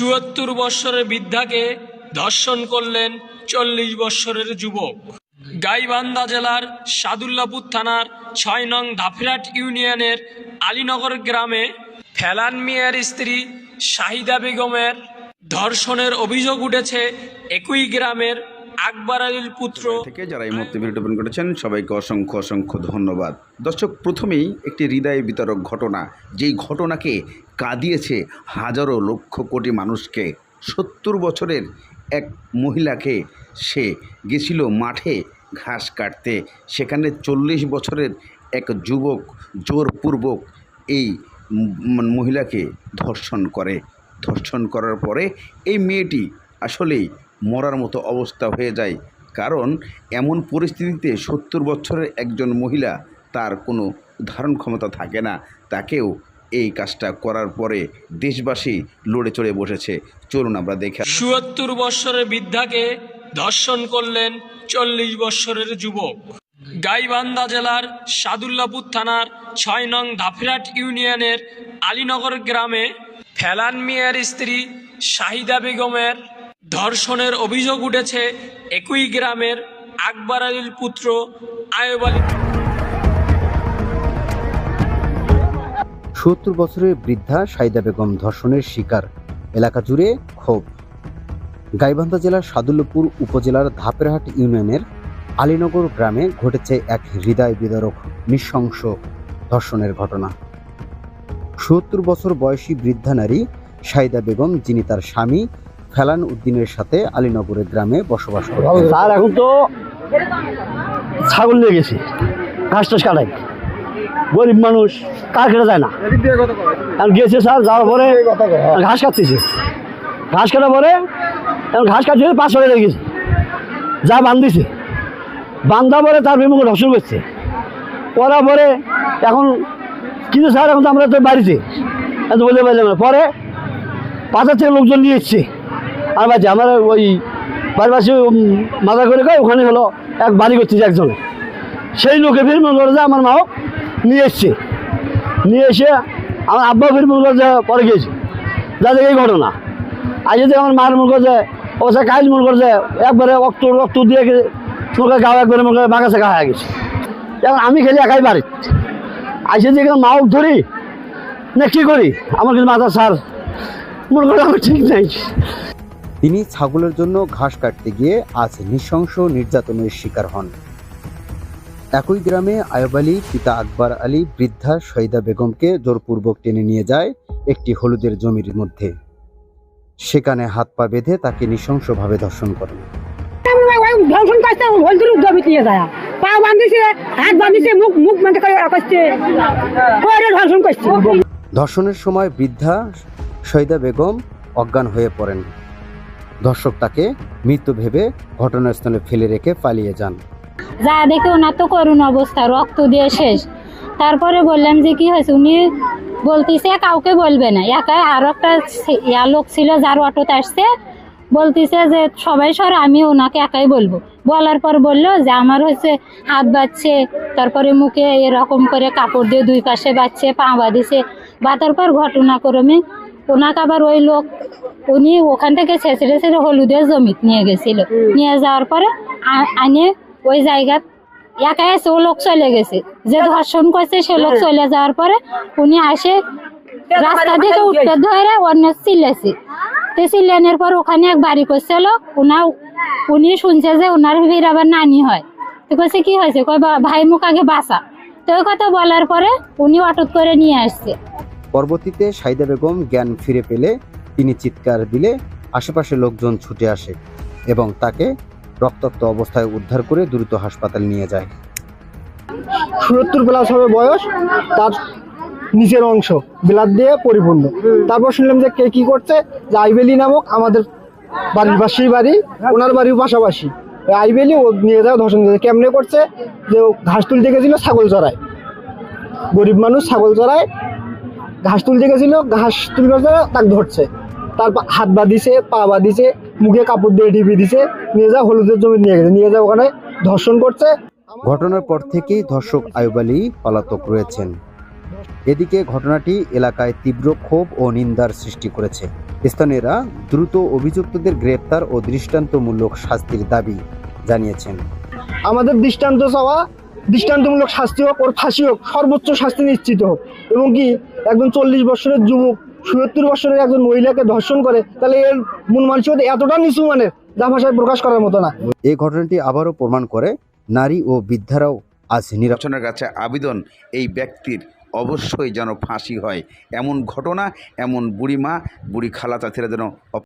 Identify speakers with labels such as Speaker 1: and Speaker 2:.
Speaker 1: চুয়াত্তর বৎসরের বৃদ্ধাকে ধর্ষণ করলেন চল্লিশ বৎসরের যুবক। গাইবান্ধা জেলার সাদুল্লাপুর থানার ছয় নং ধাফিরাট ইউনিয়নের আলীনগর গ্রামে ফেলান মিয়ার স্ত্রী শাহিদা বেগমের ধর্ষণের অভিযোগ উঠেছে একই গ্রামের আকবর আলীর পুত্র।
Speaker 2: থেকে যারা এই মুহূর্তে ভিডিওটি ওপেন করেছেন, সবাইকে অসংখ্য অসংখ্য ধন্যবাদ। দর্শক, প্রথমেই একটি হৃদয় বিতরক ঘটনা, যেই ঘটনাকে কাঁদিয়েছে হাজারো লক্ষ কোটি মানুষকে। সত্তর বছরের এক মহিলাকে সে গেছিল মাঠে ঘাস কাটতে। সেখানে চল্লিশ বছরের এক যুবক জোরপূর্বক এই মহিলাকে ধর্ষণ করে। ধর্ষণ করার পরে এই মেয়েটি আসলেই মরার মতো অবস্থা হয়ে যায়। কারণ, এমন পরিস্থিতিতে সত্তর বছরের একজন মহিলা তার কোনো ধারণ ক্ষমতা থাকে না। তাকেও এই কাজটা করার পরে দেশবাসী লড়ে চড়ে বসেছে। চলুন আমরা দেখে।
Speaker 1: চুয়াত্তর বৎসরের বৃদ্ধাকে ধর্ষণ করলেন চল্লিশ বৎসরের যুবক। গাইবান্ধা জেলার সাদুল্লাপুর থানার ছয় নং ধাফিরাট ইউনিয়নের আলীনগর গ্রামে ফেলান মিয়ার স্ত্রী শাহিদা বেগমের ধর্ষণের অভিযোগ উঠেছে একই গ্রামের আকবর আলীর পুত্র আয়ব আলী।
Speaker 3: সত্তর বছরের বৃদ্ধা সাইদা বেগম ধর্ষণের শিকার, এলাকা জুড়ে ক্ষোভ। গাইবান্ধা জেলার সাদুল্যপুর উপজেলার ধাপেরহাট ইউনিয়নের আলীনগর গ্রামে ঘটেছে এক হৃদয় বিদারক, নৃশংস ধর্ষণের ঘটনা। সত্তর বছর বয়সী বৃদ্ধা নারী সাইদা বেগম, যিনি তার স্বামী ফেলান উদ্দিনের সাথে আলীনগরের গ্রামে বসবাস করেন।
Speaker 4: আর এখন তো ছাগল নিয়ে গেছে। ঘাস টাস কাটাই। গরিব মানুষ, কার কেটে যায় না। এখন গেছে স্যার, যাওয়ার পরে ঘাস কাটতেছে। ঘাস কাটার পরে এখন ঘাস কাটছে পাঁচ লেগে গেছে। যা বান্ধিছে। বান্ধা পরে তার বিমুখে ধর্ষণ করছে। করার পরে এখন কিন্তু স্যার, এখন তো আমরা তো বাড়িতে। এত বলতে পারলাম না। পরে বাজার থেকে লোকজন নিয়ে এসছে। আর বাজে আমার ওই পাশে মাথা করে কয় ওখানে হলো এক বাড়ি করতেছে একজন। সেই লোকে ফির মনে করে যে আমার মাও নিয়ে এসছে। নিয়ে এসে আমার আব্বা ফির মনে করে যে পরে গিয়েছে। যা দেখে এই ঘটনা। আজ যদি আমার মার মনে করে যে, ও সে কাজ মনে করে যে একবারে রক্ত রক্ত দিয়ে গে- মনে করে গাও একবারে মনে করে বাঁকা সেকা হয়ে গেছে। এখন আমি খেলি একাই বাড়ি। আইসে যে এখানে মাও ধরি, না কী করি? আমার কিন্তু মাথা সার মনে করে আমার ঠিক নাই।
Speaker 3: তিনি ছাগলের জন্য ঘাস কাটতে গিয়ে আজ নৃশংস নির্যাতনের শিকার হন। একই গ্রামে আয়ব আলী পিতা আকবর আলী বৃদ্ধা শহীদা বেগমকে জোরপূর্বক টেনে নিয়ে যায় একটি হলুদের জমির মধ্যে। সেখানে হাত পা বেঁধে তাকে নৃশংসভাবে ধর্ষণ করেন।
Speaker 5: ধর্ষণ করছে হলদুর জমি নিয়ে যায়। পা বান্ধিছে হাত বান্ধিছে মুখ মুখ করছে করে ধর্ষণ করছে।
Speaker 3: ধর্ষণের সময় বৃদ্ধা শহীদা বেগম অজ্ঞান হয়ে পড়েন। ধর্ষক তাকে মৃত ভেবে ঘটনাস্থলে ফেলে রেখে পালিয়ে যান।
Speaker 6: যা দেখে ওনার তো করুণ অবস্থা, রক্ত দিয়ে শেষ। তারপরে বললাম যে, কি হয়েছে? উনি বলতেছে, কাউকে বলবে না। একাই আর একটা লোক ছিল যার অটোতে আসছে। বলতেছে যে, সবাই সর, আমি ওনাকে একাই বলব। বলার পর বলল যে, আমার হচ্ছে হাত বাচ্ছে তারপরে মুখে এরকম করে কাপড় দিয়ে দুই পাশে বাচ্ছে পা বাঁধিছে। বাঁধার পর ঘটনাক্রমে ওনাকে আবার ওই লোক উনি ওখান থেকে ছেঁচড়ে ছেড়ে হলুদের জমি নিয়ে গেছিল। নিয়ে যাওয়ার পরে আনে ওই জায়গা একা এসে ও লোক চলে গেছে। যে ধর্ষণ করছে সে লোক চলে যাওয়ার পরে উনি আসে রাস্তা থেকে উঠতে ধরে অন্য চিল্লেছে তো চিল্লানোর পর ওখানে এক বাড়ি করছিল উনা উনি শুনছে যে ওনার ভিড় আবার নানি হয়। তো কইছে কি হয়েছে? বা- ভাই মুখ আগে বাসা তো কথা বলার পরে উনি অটুত করে নিয়ে আসছে।
Speaker 3: পরবর্তীতে সাইদা বেগম জ্ঞান ফিরে পেলে তিনি চিৎকার দিলে আশেপাশে লোকজন ছুটে আসে এবং তাকে রক্তাক্ত অবস্থায় উদ্ধার করে দ্রুত হাসপাতাল নিয়ে যায়।
Speaker 4: সত্তর প্লাস হবে বয়স, তার নিচের অংশ বিলাত দিয়ে পরিপূর্ণ। তারপর শুনলাম যে কে কি করছে? যে আইবেলি নামক আমাদের বাড়ির পাশেই বাড়ি, ওনার বাড়ির পাশাপাশি। আইবেলি ও নিয়ে যাওয়া ধর্ষণ করেছে কেমনে করছে? যে ঘাস তুলতে গেছিল, ছাগল চড়ায়। গরিব মানুষ ছাগল চড়ায় ঘাস তুলতে গেছিল ঘাস তুলতে তাকে ধরছে। তারপর হাত বাঁধিছে পা বাঁধিছে মুখে কাপড় দিয়ে টিপি দিছে নিয়ে যা হলুদের জমি নিয়ে গেছে নিয়ে যা ওখানে ধর্ষণ করছে।
Speaker 3: ঘটনার পর থেকেই ধর্ষক আয়ুব আলী পলাতক রয়েছেন। এদিকে ঘটনাটি এলাকায় তীব্র ক্ষোভ ও নিন্দার সৃষ্টি করেছে। স্থানীয়রা দ্রুত অভিযুক্তদের গ্রেপ্তার ও দৃষ্টান্তমূলক শাস্তির দাবি জানিয়েছেন।
Speaker 7: আমাদের দৃষ্টান্ত চাওয়া দৃষ্টান্তমূলক শাস্তি হোক ওর ফাঁসি হোক সর্বোচ্চ শাস্তি নিশ্চিত হোক। এবং কি একজন চল্লিশ বছরের যুবক সত্তর বছরের একজন মহিলাকে ধর্ষণ করে তাহলে এর মন মানসিকতা এতটা নিচু মানের যা ভাষায় প্রকাশ করার মতো না।
Speaker 3: এই ঘটনাটি আবারও প্রমাণ করে নারী ও বৃদ্ধারাও আজ
Speaker 2: নির্বাচনের কাছে আবেদন এই ব্যক্তির অবশ্যই যেন ফাঁসি হয়। এমন ঘটনা এমন বুড়ি মা বুড়ি খালা তাথেরা যেন